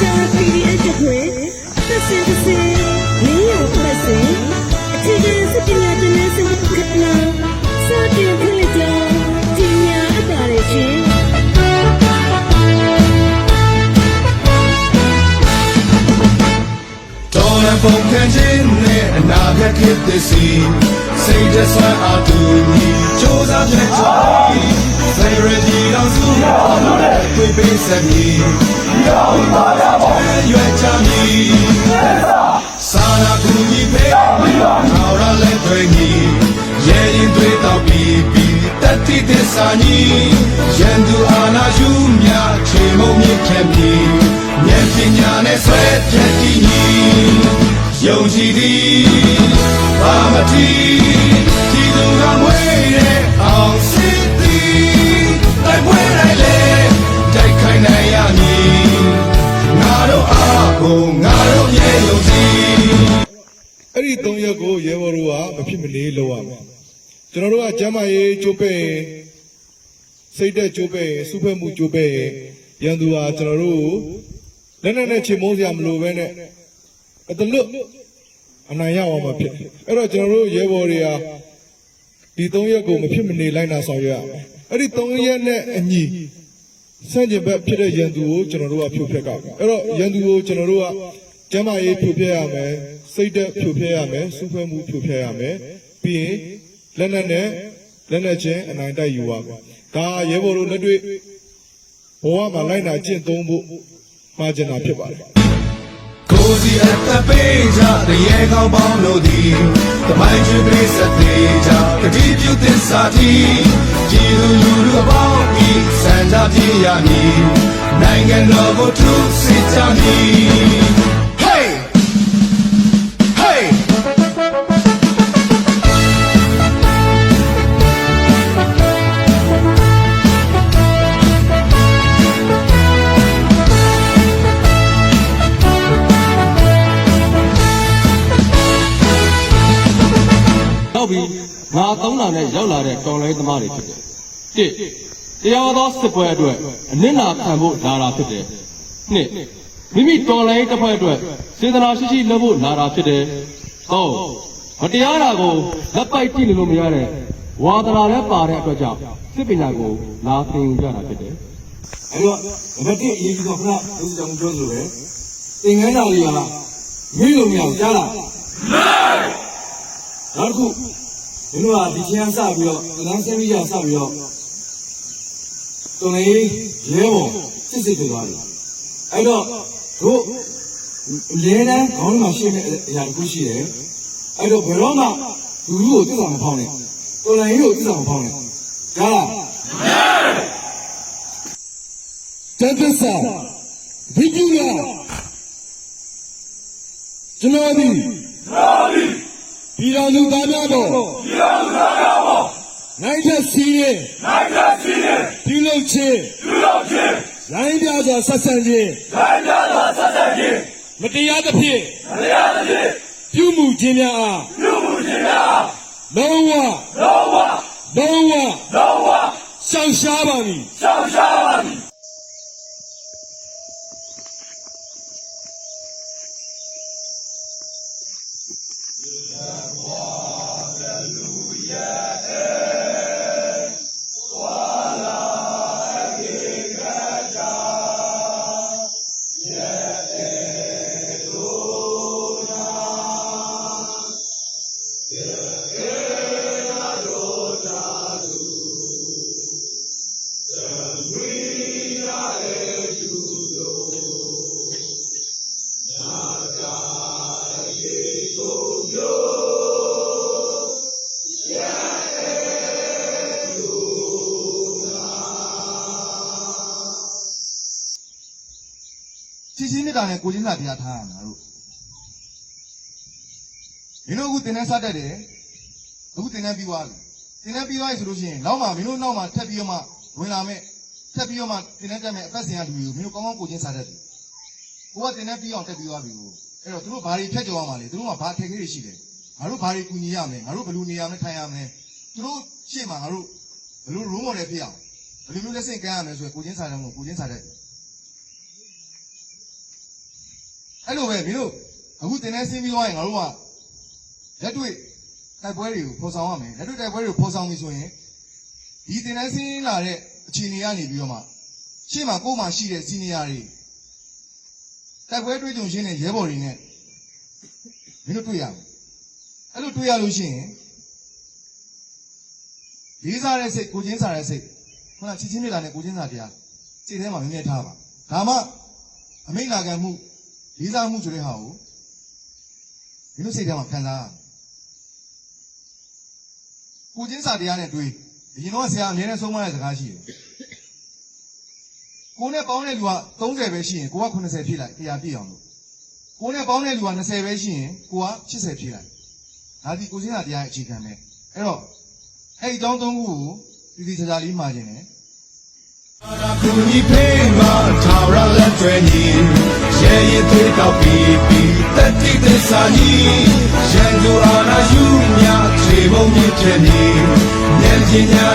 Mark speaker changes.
Speaker 1: ကြ PDF တခွေသက်စင်သက်စင်မင်းရောပတ်စင်အခြေခံစစ်ပညာသင်တန်းစနစ်ကဏ္ဍစတင်ဖွင့်လှစ်ကြောင်းကြီးညာအပ်ပါတယ်ရှင်
Speaker 2: တော်ရပုံခံခြင်းနဲ့အနာဂတ်ခေတ်သစ်စီစိတ်တဆွမ်းအားတူညီစ조사ဖြစ်ချီစေရဒီတော်စုတော်တဲ့တွေ့ပေးစမည်ရောင်းပါ ရပါရွယ်ချမည်စာနာကူညီပေးပြီးတော့ထော်ရလက်တွေညီရဲရင်တွေတော့ပြီးပြီးတတိသစ္စာညီရန်သူအာနာယူမြချေမုံမြင့်ခဲ့မည်ဉာဏ်ပညာနဲ့ဆွဲပြတ်တည်ညီယုံကြည်သည်ဘာမတိ မ
Speaker 3: ဖြစ်မနေလုပ်ရမယ်ကျွန်တော်တို့ကကျမ်းမာရေးကြိုးပဲ့ရင်စိတ်သက်ကြိုးပဲ့ရင်စုဖက်မှုကြိုးပဲ့ရင်ရန်သူဟာကျွန်တော်တို့ကိုလက်နက်နဲ့ချေမုန်းစရာမလိုပဲနဲ့အတလွတ်အနိုင်ရအောင်မှာဖြစ်တယ်အဲ့တော့ကျွန်တော်တို့ရဲဘော်တွေဟာဒီ၃ရက်ကိုမဖြစ်မနေလိုက်နာဆောင်ရွက်ရမယ်အဲ့ဒီ၃ရက်နဲ့အညီစန့်ကျင်ဘက်ဖြစ်တဲ့ရန်သူကိုကျွန်တော်တို့ကဖြိုဖျက်ကမယ်အဲ့တော့ရန်သူကိုကျွန်တော်တို့ကကျမ်းမာရေးဖြိုဖျက်ရမယ် စိတ်သက်ဖြိုဖျက်ရမယ်စုဖွဲ့မှုဖြိုဖျက်ရမယ်ပြီးရင်လက်နက်နဲ့လက်နက်ချင်းအနိုင်တိုက်ယူရမယ်ဒါရဲဘော်တို့လက်တွေ့ဘဝမှာလိုက်နာကျင့်သုံးဖို့မှာကျင်တာဖြစ်ပါတယ်
Speaker 2: ကိုစီအပ်တဲ့ပေးကြတရေကောင်းပေါင်းလို့ဒီတမိုင်းကျွေးပေးစတဲ့ကြတတိပြုသစ္စာတီကြည်လူလူလူအပေါင်းဤစံကြပြေရမည်နိုင်ငံတော်ကိုထုစစ်ကြမည်
Speaker 4: ငါသုံးတာနဲ့ရောက်လာတဲ့တော်လိုင်းသမားတွေဖြစ်တယ်။တစ်တရားသောစစ်ပွဲအတွက်အနစ်နာခံဖို့လာတာဖြစ်တယ်။နှစ်မိမိတော်လိုင်းတစ်ဖွဲ့အတွက်စေတနာရှိရှိလုပ်ဖို့လာတာဖြစ်တယ်။သုံးမတရားတာကိုလက်ပိုက်ကြည့်လို့မရတဲ့ဝါဒနာလည်းပါတဲ့အတွက်ကြောင့်စစ်ပညာကိုလာသင်ယူကြတာဖြစ်တယ်
Speaker 5: အဲ့တော့နံပါတ်1အရေးကြီးဆုံးခဏဦးကြောင်ပြောလို့ပဲသင်္ကန်းတော်လေးကမိလို့မရဘူးကြားလားမှန်နောက်တစ်ခု မင်းတို့ကဒီချင်းစပြီးတော့သင်္ကန်းဆင်းပြီးရစပြီးတော့တုံးလေးရဲဘော်စစ်စစ်တွေသွားတယ်အဲ့တော့တို့လဲတန်းခေါင်းမှာရှင်းတဲ့အရာတစ်ခုရှိတယ်အဲ့တော့ဘယ်တော့မှလူလူကိုသစ္စာမဖောင်းနဲ့တုံးလေးကိုသစ္စာမဖောင်းနဲ့ကြားလားတတ္တဆာဝိကျူရကျွန်တော်သည် ပြည်တော်သူသားများတော်ပြည်တော်သူသားများတော်နိုင်ထစီရင်နိုင်ထစီရင်ပြုလုပ်ခြင်းပြုလုပ်ခြင်းလိုင်းပြစွာဆက်ဆံခြင်းလိုင်းပြစွာဆက်ဆံခြင်းမတရားသဖြင့်မတရားသဖြင့်ပြုမှုခြင်းများအားပြုမှုခြင်းများအားလုံးဝလုံးဝလုံးဝလုံးဝရှောင်ရှားပါမည်
Speaker 6: ချစ် ချင်းမြတ်တာနဲ့ကိုချင်းစာတရားထားရမှာတို့မင်းတို့အခုတင်တန်းစတတ်တယ်အခုတင်တန်းပြီးသွားပြီတင်တန်းပြီးသွားပြီဆိုလို့ရှိရင်နောက်မှမင်းတို့နောက်မှထပ်ပြီးတော့မှဝင်လာမယ်ထပ်ပြီးတော့မှတင်တန်းတက်မယ်အပတ်စဉ်ကလူမျိုးမင်းတို့ကောင်းကောင်းကိုချင်းစာတတ်တယ်ကိုကတင်တန်းပြီးအောင်တက်ပြီးသွားပြီကိုအဲ့တော့သူတို့ဘာတွေဖြတ်ကျော်ရမှာလဲသူတို့ကဘာထက်ခဲတွေရှိတယ်ငါတို့ဘာတွေကူညီရမလဲငါတို့ဘယ်လိုနေရမလဲထိုင်ရမလဲသူတို့ရှေ့မှာငါတို့ဘယ်လို role model ဖြစ်အောင်ဘယ်လိုမျိုးလက်ဆင့်ကမ်းရမလဲဆိုရင်ကိုချင်းစာတတ်မို့ကိုချင်းစာတတ်တယ် အဲ့လိုပဲမင်းတို့အခုတင်နေဆင်းပြီးသွားရင်ငါတို့ကလက်တွေ့တိုက်ပွဲတွေကိုဖော်ဆောင်ရမယ်လက်တွေ့တိုက်ပွဲတွေကိုဖော်ဆောင်ပြီဆိုရင်ဒီတင်နေဆင်းလာတဲ့အခြေအနေကနေပြီးတော့မှရှေ့မှာကိုယ်မှာရှိတဲ့စီနီယာတွေတိုက်ပွဲတွေ့ကြုံရှင်းတဲ့ရဲဘော်တွေနဲ့မင်းတို့တွေ့ရမယ်အဲ့လိုတွေ့ရလို့ရှိရင်လေးစားတဲ့စိတ်ကိုချင်းစားတဲ့စိတ်ခုနချစ်ချင်းမြတ်တာနဲ့ကိုချင်းစားတရားစိတ်ထဲမှာမြဲမြဲထားပါဒါမှအမိတ်လာကံမှု လေးစားမှုဆိုတဲ့ဟာကိုမင်းတို့စိတ်ထဲမှာခံစားရမယ်ကိုချင်းစားတရားနဲ့တွေ့အရင်တော့ဆရာအမြဲတမ်းဆုံးမတဲ့စကားရှိတယ်ကိုနဲ့ပေါင်းတဲ့လူက30ပဲရှိရင်ကိုက80ဖြစ်လိုက်100ပြည့်အောင်လို့ကိုနဲ့ပေါင်းတဲ့လူက20ပဲရှိရင်ကိုက80ဖြစ်လိုက်ဒါဒီကိုချင်းစားတရားရဲ့အခြေခံပဲအဲ့တော့အဲ့ဒီတောင်းသုံးခုကိုတည်တည်ချာချာလေးမှာခြင်းတ ယ်
Speaker 2: ကူညီဖေးမှာထာဝရလက်တွေညီရဲရဲသေးတော့ပြီးပြီးတက်တိသစ္စာညီရန်သူအာနာယူမြခြေမုံမြင့်တဲ့ညီဉာဏ်ပညာ